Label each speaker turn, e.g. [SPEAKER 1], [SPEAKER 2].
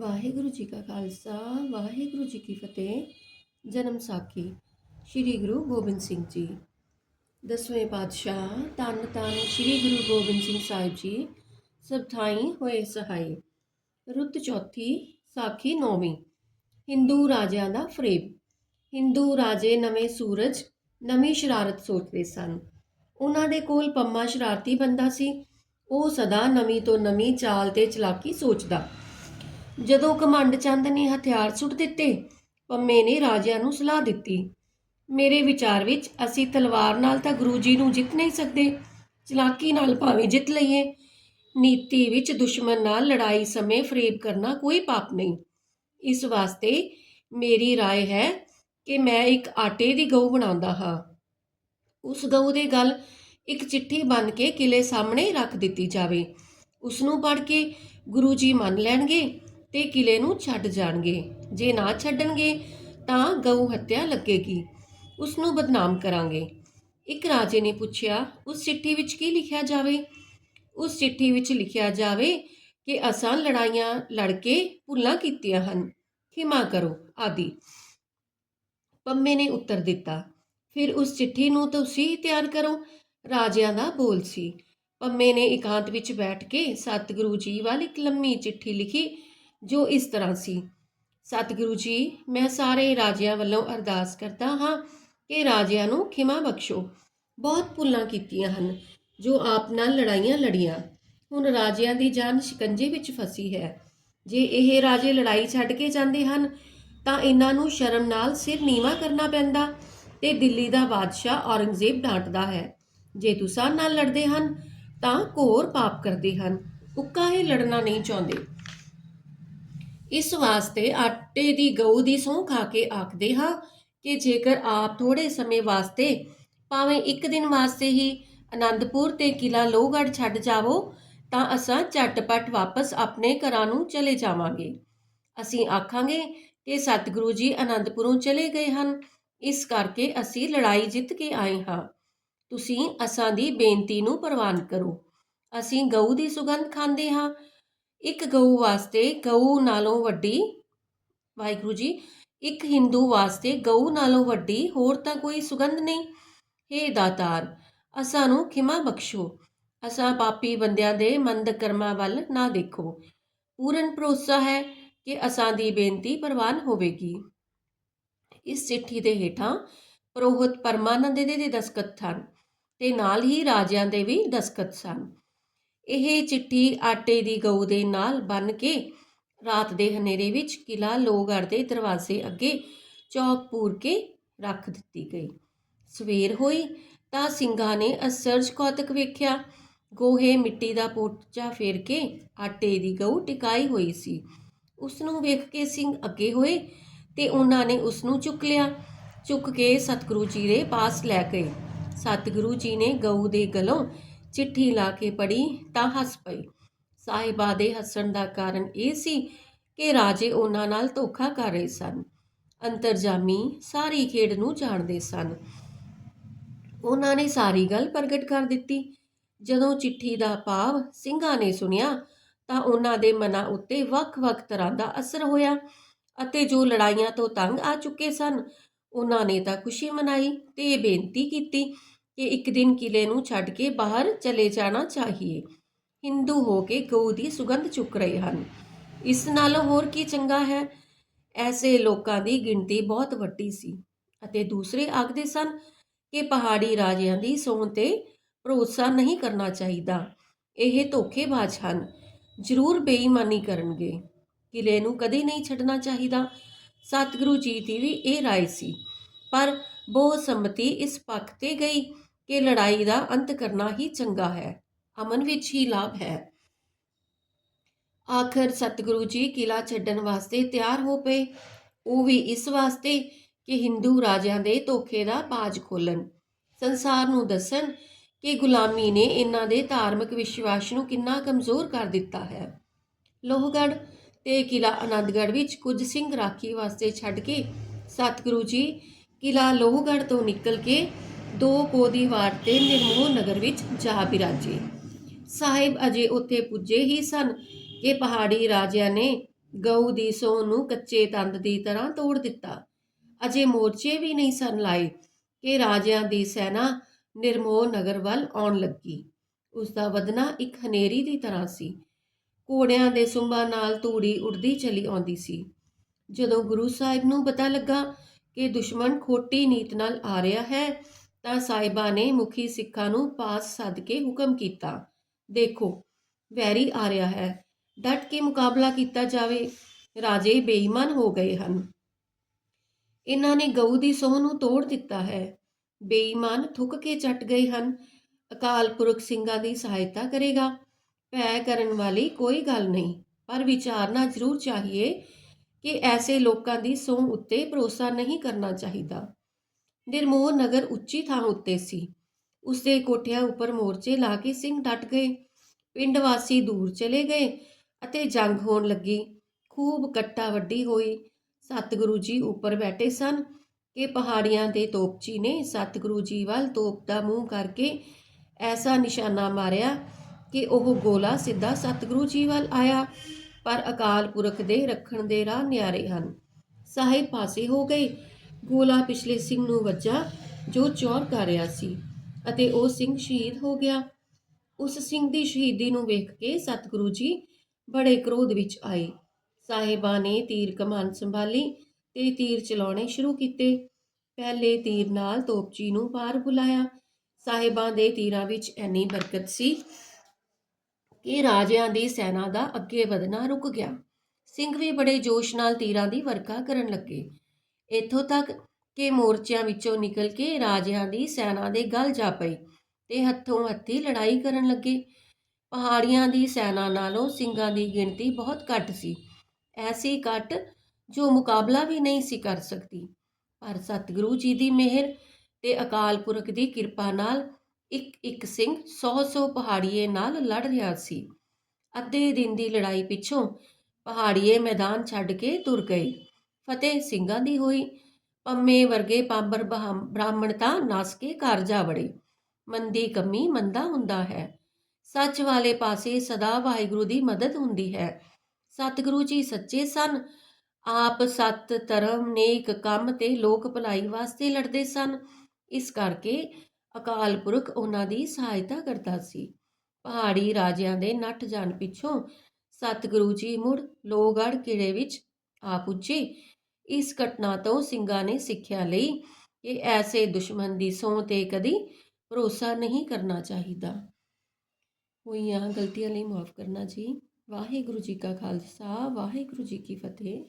[SPEAKER 1] ਵਾਹਿਗੁਰੂ ਜੀ ਕਾ ਖਾਲਸਾ, ਵਾਹਿਗੁਰੂ ਜੀ ਕੀ ਫਤਿਹ। ਜਨਮ ਸਾਖੀ, ਸ੍ਰੀ ਗੁਰੂ ਗੋਬਿੰਦ ਸਿੰਘ ਜੀ। ਦਸਵੇਂ ਪਾਤਸ਼ਾਹ ਤਨ ਤਨ ਸ੍ਰੀ ਗੁਰੂ ਗੋਬਿੰਦ ਸਿੰਘ ਸਾਹਿਬ ਜੀ, ਸਭ ਥਾਈਂ ਹੋਏ ਸਹਾਈ। ਰੁੱਤ ਚੌਥੀ, ਸਾਖੀ ਨੌਵੀਂ, ਹਿੰਦੂ ਰਾਜਿਆਂ ਦਾ ਫਰੇਬ। ਹਿੰਦੂ ਰਾਜੇ ਨਵੇਂ ਸੂਰਜ, ਨਵੀਂ ਸ਼ਰਾਰਤ ਸੋਚਦੇ ਸਨ। ਉਹਨਾਂ ਦੇ ਕੋਲ ਪੰਮਾ ਸ਼ਰਾਰਤੀ ਬੰਦਾ ਸੀ। ਉਹ ਸਦਾ ਨਵੀਂ ਤੋਂ ਨਵੀਂ ਚਾਲ ਤੇ ਚਲਾਕੀ ਸੋਚਦਾ। ਜਦੋਂ ਕਮੰਡ ਚੰਦ ਨੇ ਹਥਿਆਰ ਸੁੱਟ ਦਿੱਤੇ ਪੰਮੇ ਨੇ ਰਾਜਿਆਂ ਨੂੰ ਸਲਾਹ ਦਿੱਤੀ ਮੇਰੇ ਵਿਚਾਰ ਵਿੱਚ ਅਸੀਂ ਤਲਵਾਰ ਨਾਲ ਤਾਂ ਗੁਰੂ ਜੀ ਨੂੰ ਜਿੱਤ ਨਹੀਂ ਸਕਦੇ ਚਲਾਕੀ ਨਾਲ ਭਾਵੇਂ ਜਿੱਤ ਲਈਏ ਨੀਤੀ ਵਿੱਚ ਦੁਸ਼ਮਣ ਨਾਲ ਲੜਾਈ ਸਮੇਂ ਫਰੇਬ ਕਰਨਾ ਕੋਈ ਪਾਪ ਨਹੀਂ ਇਸ ਵਾਸਤੇ ਮੇਰੀ رائے ਹੈ ਕਿ ਮੈਂ ਇੱਕ ਆਟੇ ਦੀ ਗਊ ਬਣਾਉਂਦਾ ਹਾਂ ਉਸ ਗਊ ਦੇ ਗਲ ਇੱਕ ਚਿੱਠੀ ਬਣ ਕੇ ਕਿਲੇ ਸਾਹਮਣੇ ਰੱਖ ਦਿੱਤੀ ਜਾਵੇ ਉਸ ਨੂੰ ਪੜ੍ਹ ਕੇ ਗੁਰੂ ਜੀ ਮੰਨ ਲੈਣਗੇ ਤੇ ਕਿਲੇ ਨੂੰ ਛੱਡ ਜਾਣਗੇ। ਜੇ ਨਾ ਛੱਡਣਗੇ, ਤਾਂ ਗਊ ਹੱਤਿਆ ਲੱਗੇਗੀ। ਉਸ ਨੂੰ ਬਦਨਾਮ ਕਰਾਂਗੇ। ਇੱਕ ਰਾਜੇ ਨੇ ਪੁੱਛਿਆ, ਉਸ ਚਿੱਠੀ ਵਿੱਚ ਕੀ ਲਿਖਿਆ ਜਾਵੇ? ਉਸ ਚਿੱਠੀ ਵਿੱਚ ਲਿਖਿਆ ਜਾਵੇ ਕਿ ਅਸਾਂ ਲੜਾਈਆਂ ਲੜ ਕੇ ਭੁੱਲਾਂ ਕੀਤੀਆਂ ਹਨ। ਖਿਮਾ ਕਰੋ, ਆਦਿ। ਪੰਮੇ ਨੇ ਉੱਤਰ ਦਿੱਤਾ, ਫਿਰ ਉਸ ਚਿੱਠੀ ਨੂੰ ਤੁਸੀਂ ਤਿਆਰ ਕਰੋ, ਰਾਜਿਆਂ ਦਾ ਬੋਲ ਸੀ। ਪੰਮੇ ਨੇ ਇਕਾਂਤ ਵਿੱਚ ਬੈਠ ਕੇ ਸਤਿਗੁਰੂ ਜੀ ਵੱਲ ਇੱਕ ਲੰਮੀ ਚਿੱਠੀ ਲਿਖੀ ਜੋ ਇਸ ਤਰ੍ਹਾਂ ਸੀ। ਸਤਿਗੁਰੂ ਜੀ, ਮੈਂ ਸਾਰੇ ਰਾਜਿਆਂ ਵੱਲੋਂ ਅਰਦਾਸ ਕਰਦਾ ਹਾਂ ਕਿ ਰਾਜਿਆਂ ਨੂੰ ਖਿਮਾ ਬਖਸ਼ੋ। ਬਹੁਤ ਭੁੱਲਾਂ ਕੀਤੀਆਂ ਹਨ, ਜੋ ਆਪ ਨਾਲ ਲੜਾਈਆਂ ਲੜੀਆਂ। ਹੁਣ ਰਾਜਿਆਂ ਦੀ ਜਾਨ ਸ਼ਿਕੰਜੇ ਵਿੱਚ ਫਸੀ ਹੈ। ਜੇ ਇਹ ਰਾਜੇ ਲੜਾਈ ਛੱਡ ਕੇ ਜਾਂਦੇ ਹਨ, ਤਾਂ ਇਹਨਾਂ ਨੂੰ ਸ਼ਰਮ ਨਾਲ ਸਿਰ ਨੀਵਾ ਕਰਨਾ ਪੈਂਦਾ ਤੇ ਦਿੱਲੀ ਦਾ ਬਾਦਸ਼ਾਹ ਔਰੰਗਜ਼ੇਬ ਡਾਂਟਦਾ ਹੈ। ਜੇ ਤੁਸਾਂ ਨਾਲ ਲੜਦੇ ਹਨ, ਤਾਂ ਘੋਰ ਪਾਪ ਕਰਦੇ ਹਨ। ਉੱਕਾ ਇਹ ਲੜਨਾ ਨਹੀਂ ਚਾਹੁੰਦੇ। ਇਸ ਵਾਸਤੇ ਆਟੇ ਦੀ ਗਊ ਦੀ ਸਹੁੰ ਖਾ ਕੇ ਆਖਦੇ ਹਾਂ ਕਿ ਜੇਕਰ ਆਪ ਥੋੜੇ ਸਮੇਂ ਵਾਸਤੇ ਭਾਵੇਂ ਇੱਕ ਦਿਨ ਵਾਸਤੇ ਹੀ ਅਨੰਦਪੁਰ ਤੇ ਕਿਲਾ ਲੋਹਗੜ੍ਹ ਛੱਡ ਜਾਵੋ, ਤਾਂ ਅਸਾਂ ਝਟਪਟ ਵਾਪਸ ਆਪਣੇ ਘਰਾਂ ਨੂੰ ਚਲੇ ਜਾਵਾਂਗੇ। ਅਸੀਂ ਆਖਾਂਗੇ ਕਿ ਸਤਿਗੁਰੂ ਜੀ ਅਨੰਦਪੁਰੋਂ ਚਲੇ ਗਏ ਹਨ, ਇਸ ਕਰਕੇ ਅਸੀਂ ਲੜਾਈ ਜਿੱਤ ਕੇ ਆਏ ਹਾਂ। ਤੁਸੀਂ ਅਸਾਂ ਦੀ ਬੇਨਤੀ ਨੂੰ ਪ੍ਰਵਾਨ ਕਰੋ। ਅਸੀਂ ਗਊ ਦੀ ਸੁਗੰਧ ਖਾਂਦੇ ਹਾਂ ਇੱਕ ਗਊ ਵਾਸਤੇ, ਗਊ ਨਾਲੋਂ ਵੱਡੀ, ਵਾਹਿਗੁਰੂ ਜੀ, ਇੱਕ ਹਿੰਦੂ ਵਾਸਤੇ, ਗਊ ਨਾਲੋਂ ਵੱਡੀ ਹੋਰ ਤਾਂ ਕੋਈ ਸੁਗੰਧ ਨਹੀਂ। ਹੇ ਦਾਤਾਰ, ਅਸਾਂ ਨੂੰ ਖਿਮਾ ਬਖਸ਼ੋ। ਅਸਾਂ ਪਾਪੀ ਬੰਦਿਆਂ ਦੇ ਮੰਦ ਕਰਮਾਂ ਵੱਲ ਨਾ ਦੇਖੋ। ਪੂਰਨ ਭਰੋਸਾ ਹੈ ਕਿ ਅਸਾਂ ਦੀ ਬੇਨਤੀ ਪ੍ਰਵਾਨ ਹੋਵੇਗੀ। ਇਸ ਚਿੱਠੀ ਦੇ ਹੇਠਾਂ ਪ੍ਰੋਹਤ ਪਰਮਾਨੰਦ ਦੇ ਦੇ ਦਸਕਤ ਹਨ ਤੇ ਨਾਲ ਹੀ ਰਾਜਿਆਂ ਦੇ ਵੀ ਦਸਕਤ ਸਨ। ਇਹ ਚਿੱਠੀ ਆਟੇ ਦੀ ਗਊ ਦੇ ਨਾਲ ਬੰਨ ਕੇ ਰਾਤ ਦੇ ਹਨੇਰੇ ਵਿੱਚ ਕਿਲਾ ਲੋਹਗੜ੍ਹ ਦੇ ਦਰਵਾਜ਼ੇ ਅੱਗੇ ਚੌਕ ਪੂਰ ਕੇ ਰੱਖ ਦਿੱਤੀ ਗਈ। ਸਵੇਰ ਹੋਈ ਤਾਂ ਸਿੰਘਾਂ ਨੇ ਅਸਰਜ ਕੌਤਕ ਵੇਖਿਆ। ਗੋਹੇ ਮਿੱਟੀ ਦਾ ਪੋਚਾ ਫੇਰ ਕੇ ਆਟੇ ਦੀ ਗਊ ਟਿਕਾਈ ਹੋਈ ਸੀ। ਉਸ ਨੂੰ ਵੇਖ ਕੇ ਸਿੰਘ ਅੱਗੇ ਹੋਏ ਤੇ ਉਹਨਾਂ ਨੇ ਉਸ ਨੂੰ ਚੁੱਕ ਲਿਆ। ਚੁੱਕ ਕੇ ਸਤਿਗੁਰੂ ਜੀ ਦੇ ਪਾਸ ਲੈ ਗਏ। ਸਤਿਗੁਰੂ ਜੀ ਨੇ ਗਊ ਦੇ ਗਲੋਂ ਚਿੱਠੀ ਲਾ ਕੇ ਪੜੀ ਤਾਂ ਹੱਸ ਪਈ। ਸਾਹਿਬਾ ਦੇ ਹੱਸਣ ਦਾ ਕਾਰਨ ਇਹ ਸੀ ਕਿ ਰਾਜੇ ਉਹਨਾਂ ਨਾਲ ਧੋਖਾ ਕਰ ਰਹੇ ਸਨ। ਅੰਤਰਜਾਮੀ ਸਾਰੀ ਖੇਡ ਨੂੰ ਜਾਣਦੇ ਸਨ। ਉਹਨਾਂ ਨੇ ਸਾਰੀ ਗੱਲ ਪ੍ਰਗਟ ਕਰ ਦਿੱਤੀ। ਜਦੋਂ ਚਿੱਠੀ ਦਾ ਭਾਵ ਸਿੰਘਾਂ ਨੇ ਸੁਣਿਆ ਤਾਂ ਉਹਨਾਂ ਦੇ ਮਨਾਂ ਉੱਤੇ ਵੱਖ-ਵੱਖ ਤਰ੍ਹਾਂ ਦਾ ਅਸਰ ਹੋਇਆ ਅਤੇ ਜੋ ਲੜਾਈਆਂ ਤੋਂ ਤੰਗ ਆ ਚੁੱਕੇ ਸਨ, ਉਹਨਾਂ ਨੇ ਤਾਂ ਖੁਸ਼ੀ ਮਨਾਈ ਤੇ ਇਹ ਬੇਨਤੀ ਕੀਤੀ ਕਿ ਇੱਕ ਦਿਨ ਕਿਲੇ ਨੂੰ ਛੱਡ ਕੇ ਬਾਹਰ ਚਲੇ ਜਾਣਾ ਚਾਹੀਏ। ਹਿੰਦੂ ਹੋ ਕੇ ਗਊ ਦੀ ਸੁਗੰਧ ਚੁੱਕ ਰਹੇ ਹਨ। ਇਸ ਨਾਲ ਹੋਰ ਕੀ ਚੰਗਾ ਹੈ? ਐਸੇ ਲੋਕਾਂ ਦੀ ਗਿਣਤੀ ਬਹੁਤ ਵੱਡੀ ਸੀ ਅਤੇ ਦੂਸਰੇ ਆਖਦੇ ਸਨ ਕਿ ਪਹਾੜੀ ਰਾਜਿਆਂ ਦੀ ਸੌਣ ਤੇ ਭਰੋਸਾ ਨਹੀਂ ਕਰਨਾ ਚਾਹੀਦਾ। ਇਹ ਧੋਖੇਬਾਜ਼ ਹਨ। ਜ਼ਰੂਰ ਬੇਈਮਾਨੀ ਕਰਨਗੇ। ਕਿਲੇ ਨੂੰ ਕਦੇ ਨਹੀਂ ਛੱਡਣਾ ਚਾਹੀਦਾ। ਸਤਿਗੁਰੂ ਜੀ ਦੀ ਵੀ ਇਹ ਰਾਏ ਸੀ। ਪਰ ਬਹੁ ਸੰਮਤੀ ਇਸ ਪੱਖ ਤੇ ਗਈ ਕਿ ਲੜਾਈ ਦਾ ਅੰਤ ਕਰਨਾ ਹੀ ਚੰਗਾ ਹੈ, ਅਮਨ ਵਿੱਚ ਹੀ ਲਾਭ ਹੈ। ਆਖਰ ਸਤਿਗੁਰੂ ਜੀ ਕਿਲਾ ਛੱਡਣ ਵਾਸਤੇ ਤਿਆਰ ਹੋ ਪਏ। ਉਹ ਵੀ ਇਸ ਵਾਸਤੇ ਕਿ ਹਿੰਦੂ ਰਾਜਿਆਂ ਦੇ ਧੋਖੇ ਦਾ ਬਾਜ ਖੋਲਣ ਸੰਸਾਰ ਨੂੰ ਦੱਸਣ ਕਿ ਗੁਲਾਮੀ ਨੇ ਇਹਨਾਂ ਦੇ ਧਾਰਮਿਕ ਵਿਸ਼ਵਾਸ ਨੂੰ ਕਿੰਨਾ ਕਮਜ਼ੋਰ ਕਰ ਦਿੱਤਾ ਹੈ। ਲੋਹਗੜ੍ਹ ਤੇ ਕਿਲਾ ਆਨੰਦਗੜ੍ਹ ਵਿੱਚ ਕੁਝ ਸਿੰਘ ਰਾਖੀ ਵਾਸਤੇ ਛੱਡ ਕੇ ਸਤਿਗੁਰੂ ਜੀ ਕਿਲਾ ਲੋਹਗੜ੍ਹ ਤੋਂ ਨਿਕਲ ਕੇ ਦੋ ਕੋ ਦੀ ਵਾਰ ਤੇ ਨਿਰਮੋਹ ਨਗਰ ਵਿੱਚ ਜਾ ਬਿਰਾਜੇ। ਸਾਹਿਬ ਅਜੇ ਉੱਥੇ ਪੁੱਜੇ ਹੀ ਸਨ ਕਿ ਪਹਾੜੀ ਰਾਜਿਆਂ ਨੇ ਗਊ ਦੀ ਸੌ ਨੂੰ ਕੱਚੇ ਤੰਦ ਦੀ ਤਰ੍ਹਾਂ ਤੋੜ ਦਿੱਤਾ। ਅਜੇ ਮੋਰਚੇ ਵੀ ਨਹੀਂ ਸਨ ਲਾਏ ਕਿ ਰਾਜਿਆਂ ਦੀ ਸੈਨਾ ਨਿਰਮੋਹ ਨਗਰ ਵੱਲ ਆਉਣ ਲੱਗੀ। ਉਸ ਦਾ ਵਧਣਾ ਇੱਕ ਹਨੇਰੀ ਦੀ ਤਰ੍ਹਾਂ ਸੀ। ਘੋੜਿਆਂ ਦੇ ਸੁੰਬਾਂ ਨਾਲ ਧੂੜੀ ਉੱਡਦੀ ਚਲੀ ਆਉਂਦੀ ਸੀ। ਜਦੋਂ ਗੁਰੂ ਸਾਹਿਬ ਨੂੰ ਪਤਾ ਲੱਗਾ ਕਿ ਦੁਸ਼ਮਣ ਖੋਟੀ ਨੀਤ ਨਾਲ ਆ ਰਿਹਾ ਹੈ ਤਾਂ ਸਾਹਿਬਾਂ ਨੇ ਮੁਖੀ ਸਿੱਖਾਂ ਨੂੰ ਪਾਸ ਸੱਦ ਕੇ ਹੁਕਮ ਕੀਤਾ। ਦੇਖੋ, ਵੈਰੀ ਆ ਰਿਹਾ ਹੈ। ਡਟ ਕੇ ਮੁਕਾਬਲਾ ਕੀਤਾ ਜਾਵੇ, ਰਾਜੇ ਬੇਈਮਾਨ ਹੋ ਗਏ ਹਨ। ਇਹਨਾਂ ਨੇ ਗਊ ਦੀ ਸੋਹ ਨੂੰ ਤੋੜ ਦਿੱਤਾ ਹੈ। ਬੇਈਮਾਨ ਥੁੱਕ ਕੇ ਚੱਟ ਗਏ ਹਨ। ਅਕਾਲ ਪੁਰਖ ਸਿੰਘਾਂ ਦੀ ਸਹਾਇਤਾ ਕਰੇਗਾ। ਭੈ ਕਰਨ ਵਾਲੀ ਕੋਈ ਗੱਲ ਨਹੀਂ। ਪਰ ਵਿਚਾਰਨਾ ਜ਼ਰੂਰ ਚਾਹੀਏ ਕਿ ਐਸੇ ਲੋਕਾਂ ਦੀ ਸੌਂ ਉੱਤੇ ਭਰੋਸਾ ਨਹੀਂ ਕਰਨਾ ਚਾਹੀਦਾ। ਨਿਰਮੋਹ ਨਗਰ ਉੱਚੀ ਥਾਂ ਉੱਤੇ ਸੀ। ਉਸਦੇ ਕੋਠਿਆਂ ਉੱਪਰ ਮੋਰਚੇ ਲਾ ਕੇ ਸਿੰਘ ਡਟ ਗਏ। ਪਿੰਡ ਵਾਸੀ ਦੂਰ ਚਲੇ ਗਏ ਅਤੇ ਜੰਗ ਹੋਣ ਲੱਗੀ। ਖੂਬ ਕੱਟਾ ਵੱਡੀ ਹੋਈ ਸਤਿਗੁਰੂ ਜੀ ਉੱਪਰ ਬੈਠੇ ਸਨ ਕਿ ਪਹਾੜੀਆਂ ਦੇ ਤੋਪਚੀ ਨੇ ਸਤਿਗੁਰੂ ਜੀ ਵੱਲ ਤੋਪ ਦਾ ਮੂੰਹ ਕਰਕੇ ਐਸਾ ਨਿਸ਼ਾਨਾ ਮਾਰਿਆ ਕਿ ਉਹ ਗੋਲਾ ਸਿੱਧਾ ਸਤਿਗੁਰੂ ਜੀ ਵੱਲ ਆਇਆ, ਪਰ ਅਕਾਲ ਪੁਰਖ ਦੇ ਰੱਖਣ ਦੇ ਰਾਹ ਨਿਆਰੇ ਹਨ। ਸਾਹਿਬ ਪਾਸੇ ਹੋ ਗਏ। ਗੋਲਾ ਪਿਛਲੇ ਸਿੰਘ ਨੂੰ ਵੱਜਾ, ਜੋ ਚੌਰ ਕਰ ਰਿਹਾ ਸੀ ਅਤੇ ਉਹ ਸਿੰਘ ਸ਼ਹੀਦ ਹੋ ਗਿਆ। ਉਸ ਸਿੰਘ ਦੀ ਸ਼ਹੀਦੀ ਨੂੰ ਵੇਖ ਕੇ ਸਤਿਗੁਰੂ ਜੀ ਬੜੇ ਕ੍ਰੋਧ ਵਿੱਚ ਆਏ। ਸਾਹਿਬਾਂ ਨੇ ਤੀਰ ਕਮਾਨ ਸੰਭਾਲੀ ਤੇ ਤੀਰ ਚਲਾਉਣੇ ਸ਼ੁਰੂ ਕੀਤੇ। ਪਹਿਲੇ ਤੀਰ ਨਾਲ ਤੋਪਚੀ ਨੂੰ ਪਾਰ ਬੁਲਾਇਆ। ਸਾਹਿਬਾਂ ਦੇ ਤੀਰਾਂ ਵਿੱਚ ਐਨੀ ਬਰਕਤ ਸੀ ਕਿ ਰਾਜਿਆਂ ਦੀ ਸੈਨਾ ਦਾ ਅੱਗੇ ਵਧਣਾ ਰੁਕ ਗਿਆ। ਸਿੰਘ ਵੀ ਬੜੇ ਜੋਸ਼ ਨਾਲ ਤੀਰਾਂ ਦੀ ਵਰਖਾ ਕਰਨ ਲੱਗੇ। ਇੱਥੋਂ ਤੱਕ ਕਿ ਮੋਰਚਿਆਂ ਵਿੱਚੋਂ ਨਿਕਲ ਕੇ ਰਾਜਿਆਂ ਦੀ ਸੈਨਾ ਦੇ ਗਲ ਜਾ ਪਈ ਤੇ ਹੱਥੋਂ ਹੱਥੀ ਲੜਾਈ ਕਰਨ ਲੱਗੇ। ਪਹਾੜੀਆਂ ਦੀ ਸੈਨਾ ਨਾਲੋਂ ਸਿੰਘਾਂ ਦੀ ਗਿਣਤੀ ਬਹੁਤ ਘੱਟ ਸੀ। ਐਸੀ ਘੱਟ ਜੋ ਮੁਕਾਬਲਾ ਵੀ ਨਹੀਂ ਸੀ ਕਰ ਸਕਦੀ। ਪਰ ਸਤਿਗੁਰੂ ਜੀ ਦੀ ਮਿਹਰ ਤੇ ਅਕਾਲ ਪੁਰਖ ਦੀ ਕਿਰਪਾ ਨਾਲ ਇੱਕ ਇੱਕ ਸਿੰਘ 100-100 ਪਹਾੜੀਏ ਨਾਲ ਲੜ ਰਿਹਾ ਸੀ। ਅੱਧੇ ਦਿਨ ਦੀ ਲੜਾਈ ਪਿੱਛੋਂ ਪਹਾੜੀਏ ਮੈਦਾਨ ਛੱਡ ਕੇ ਤੁਰ ਗਏ। ਫਤਿਹ ਸਿੰਘਾਂ ਦੀ ਹੋਈ। ਪੰਮੇ ਵਰਗੇ ਪਾਂਬਰ ਬ੍ਰਾਹਮ- ਬ੍ਰਾਹਮਣ ਤਾਂ ਨਸ ਕੇ ਘਰ ਜਾ ਵੜੇ। ਮੰਦੀ ਕਮੀ ਮੰਦਾ ਹੁੰਦਾ ਹੈ। ਸੱਚ ਵਾਲੇ ਪਾਸੇ ਸਦਾ ਵਾਹਿਗੁਰੂ ਦੀ ਮਦਦ ਹੁੰਦੀ ਹੈ। ਸਤਿਗੁਰੂ ਜੀ ਸੱਚੇ ਸਨ। ਆਪ ਸਤ ਧਰਮ ਨੇਕ ਕੰਮ ਤੇ ਲੋਕ ਭਲਾਈ ਵਾਸਤੇ ਲੜਦੇ ਸਨ। ਇਸ ਕਰਕੇ ਅਕਾਲ ਪੁਰਖ ਉਹਨਾਂ ਦੀ ਸਹਾਇਤਾ ਕਰਦਾ ਸੀ। ਪਹਾੜੀ ਰਾਜਿਆਂ ਦੇ ਨੱਠ ਜਾਣ ਪਿੱਛੋਂ ਸਤਿਗੁਰੂ ਜੀ ਮੁੜ ਲੋਗੜ ਕਿਲੇ ਵਿੱਚ ਆ ਪੁੱਜੇ ਇਸ ਘਟਨਾ ਤੋਂ ਸਿੰਘਾਂ ਨੇ ਸਿੱਖਿਆ ਲਈ ਕਿ ਐਸੇ ਦੁਸ਼ਮਣ ਦੀ ਸੌਂ ਤੇ ਕਦੀ ਭਰੋਸਾ ਨਹੀਂ ਕਰਨਾ ਚਾਹੀਦਾ। ਹੋਈਆਂ ਗਲਤੀਆਂ ਲਈ ਮਾਫ ਕਰਨਾ ਜੀ। ਵਾਹਿਗੁਰੂ ਜੀ ਕਾ ਖਾਲਸਾ, ਵਾਹਿਗੁਰੂ ਜੀ ਕੀ ਫਤਿਹ।